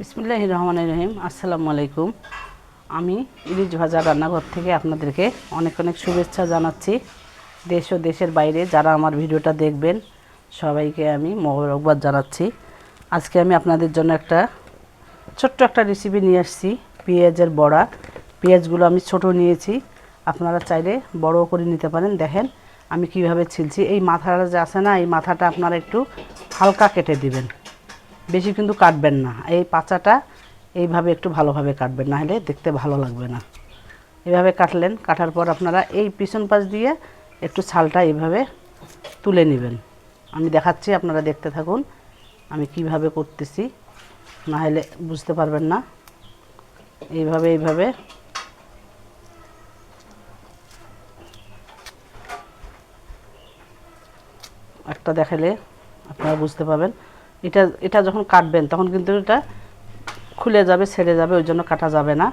বিসমুল্লাহ রহমান রহিম। আসসালামু আলাইকুম। আমি ইলিশ ভাজা রান্নাঘর থেকে আপনাদেরকে অনেক অনেক শুভেচ্ছা জানাচ্ছি। দেশ ও দেশের বাইরে যারা আমার ভিডিওটা দেখবেন, সবাইকে আমি মোবারকবাদ জানাচ্ছি। আজকে আমি আপনাদের জন্য একটা ছোট্ট একটা রেসিপি নিয়ে আসছি, পেঁয়াজের বড়া। পেঁয়াজগুলো আমি ছোট নিয়েছি। আপনারা চাইলে বড়ও করে নিতে পারেন। দেখেন আমি কীভাবে ছিলছি। এই মাথাটা যে আছে না, এই মাথাটা আপনারা একটু হালকা কেটে দিবেন। বেশি কিন্তু কাটবেন না। এই পাচাটা এইভাবে একটু ভালোভাবে কাটবেন না হলে দেখতে ভালো লাগবে না। এভাবে কাটলেন, কাটার পর আপনারা এই পিছন পাশ দিয়ে একটু ছালটা এইভাবে তুলে নেবেন। আমি দেখাচ্ছি, আপনারা দেখতে থাকুন আমি কীভাবে করতেছি না হলে বুঝতে পারবেন না। এইভাবে এইভাবে। একটা দেখালে আপনারা বুঝতে পারবেন। এটা এটা যখন কাটবেন, তখন কিন্তু এটা খুলে যাবে, ছেড়ে যাবে, ওই জন্য কাটা যাবে না।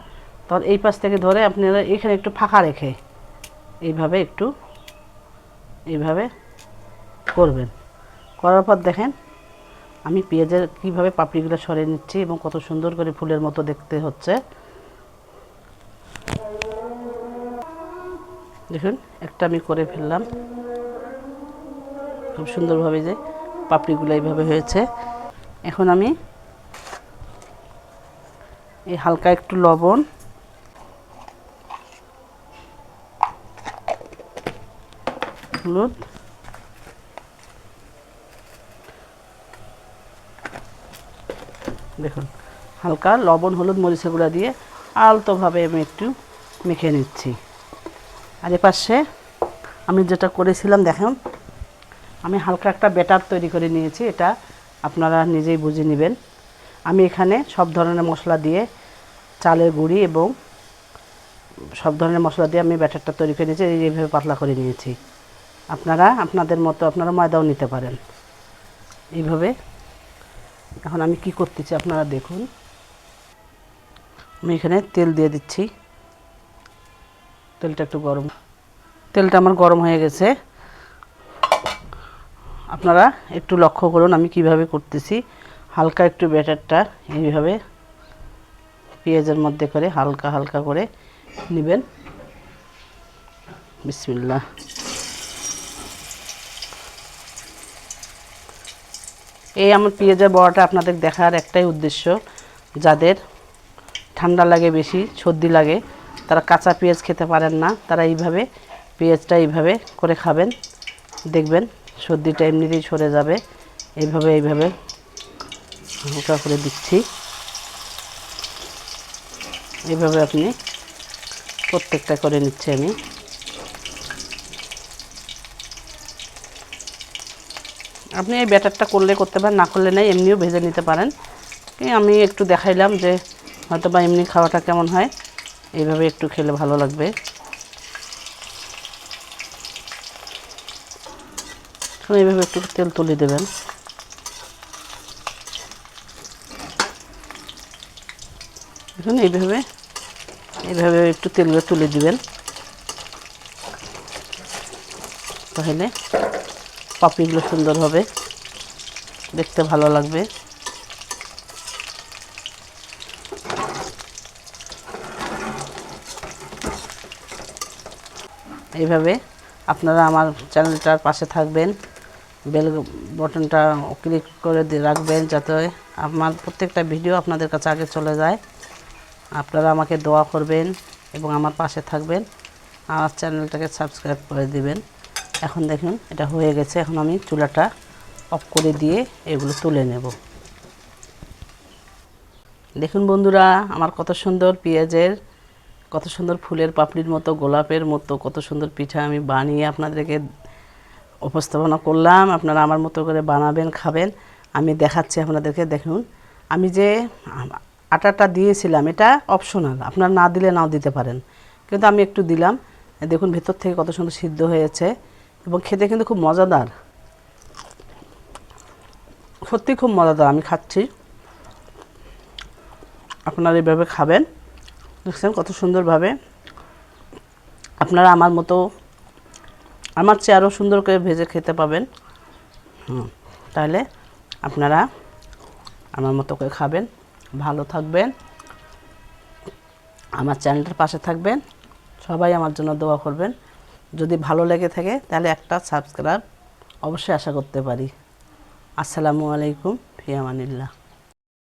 তখন এই পাশ থেকে ধরে আপনারা এখানে একটু ফাঁকা রেখে এইভাবে একটু এইভাবে করবেন। করার পর দেখেন, আমি পেঁয়াজের কীভাবে পাপড়িগুলো সরিয়ে নিচ্ছি এবং কত সুন্দর করে ফুলের মতো দেখতে হচ্ছে। দেখুন, একটা আমি করে ফেললাম। খুব সুন্দরভাবে যে পাপড়িগুলো এইভাবে হয়েছে। এখন আমি এই হালকা একটু লবণ। হলুদ। দেখুন, হালকা লবণ, হলুদ, মরিচের গুঁড়া দিয়ে আলতোভাবে আমি একটু মেখে নিচ্ছি। আর এ পাশে আমি যেটা করেছিলাম, দেখুন আমি হালকা একটা ব্যাটার তৈরি করে নিয়েছি, এটা আপনারা নিজেই বুঝে নেবেন। আমি এখানে সব ধরনের মশলা দিয়ে চালের গুঁড়ি এবং সব ধরনের মশলা দিয়ে আমি ব্যাটারটা তৈরি করে নিয়েছি এইভাবে পাতলা করে নিয়েছি। আপনারা আপনাদের মতো আপনারা ময়দাও নিতে পারেন। এইভাবে এখন আমি কি করতেছি আপনারা দেখুন। আমি এখানে তেল দিয়ে দিচ্ছি। তেলটা একটু গরম। তেলটা আমার গরম হয়ে গেছে। আপনারা একটু লক্ষ্য করুন আমি কীভাবে করতেছি। হালকা একটু ব্যাটারটা এইভাবে পেঁয়াজের মধ্যে করে হালকা হালকা করে নেবেন। বিসমিল্লা এই আমার পেঁয়াজের বড়াটা আপনাদের দেখার একটাই উদ্দেশ্য। যাদের ঠান্ডা লাগে বেশি, সর্দি লাগে, তারা কাঁচা পেঁয়াজ খেতে পারেন না। তারা এইভাবে পেঁয়াজটা এইভাবে করে খাবেন, দেখবেন। সর্দিটা এমনিতেই সরে যাবে। এইভাবে এইভাবে হালকা করে দিচ্ছি। এইভাবে আপনি প্রত্যেকটা করে নিচ্ছি আমি। আপনি এই ব্যাটারটা করলে করতে পারেন, না করলে নেই, এমনিও ভেজে নিতে পারেন। আমি একটু দেখাইলাম যে হয়তো বা এমনি খাওয়াটা কেমন হয়। এইভাবে একটু খেলে ভালো লাগবে। এখন এইভাবে একটু তেল তুলে দেবেন। দেখুন, এইভাবে এইভাবে একটু তেলগুলো তুলে দিবেন। তাহলে পাপড়িগুলো সুন্দর হবে। দেখতে ভালো লাগবে। এইভাবে আপনারা আমার চ্যানেলটার পাশে থাকবেন। বেল বটনটা ক্লিক করে রাখবেন যাতে আমার প্রত্যেকটা ভিডিও আপনাদের কাছে আগে চলে যায়। আপনারা আমাকে দোয়া করবেন এবং আমার পাশে থাকবেন। আমার চ্যানেলটাকে সাবস্ক্রাইব করে দিবেন। এখন দেখুন, এটা হয়ে গেছে। এখন আমি চুলাটা অফ করে দিয়ে এগুলো তুলে নেব। দেখুন বন্ধুরা, আমার কত সুন্দর পেঁয়াজের, কত সুন্দর ফুলের পাপড়ির মতো, গোলাপের মতো, কত সুন্দর পিঠা আমি বানিয়ে আপনাদেরকে উপস্থাপনা করলাম, আপনারা আমার মতো করে বানাবেন, খাবেন। আমি দেখাচ্ছি আপনাদেরকে, দেখুন। আমি যে আটাটা দিয়েছিলাম, এটা অপশনাল আপনারা না দিলে নাও দিতে পারেন। কিন্তু আমি একটু দিলাম। দেখুন, ভেতর থেকে কত সুন্দর সিদ্ধ হয়েছে এবং খেতে কিন্তু খুব মজাদার। সত্যি খুব মজাদার, আমি খাচ্ছি। আপনারা এইভাবে খাবেন। দেখছেন কত সুন্দরভাবে। আপনারা আমার মতো আমার চেয়ে আরও সুন্দর করে ভেজে খেতে পাবেন। হুম, তাহলে আপনারা আমার মতো করে খাবেন, ভালো থাকবেন। আমার চ্যানেলটার পাশে থাকবেন, সবাই আমার জন্য দোয়া করবেন। যদি ভালো লেগে থাকে, তাহলে একটা সাবস্ক্রাইব অবশ্যই আশা করতে পারি। আসসালামু আলাইকুম, ফিয়ামানিল্লাহ।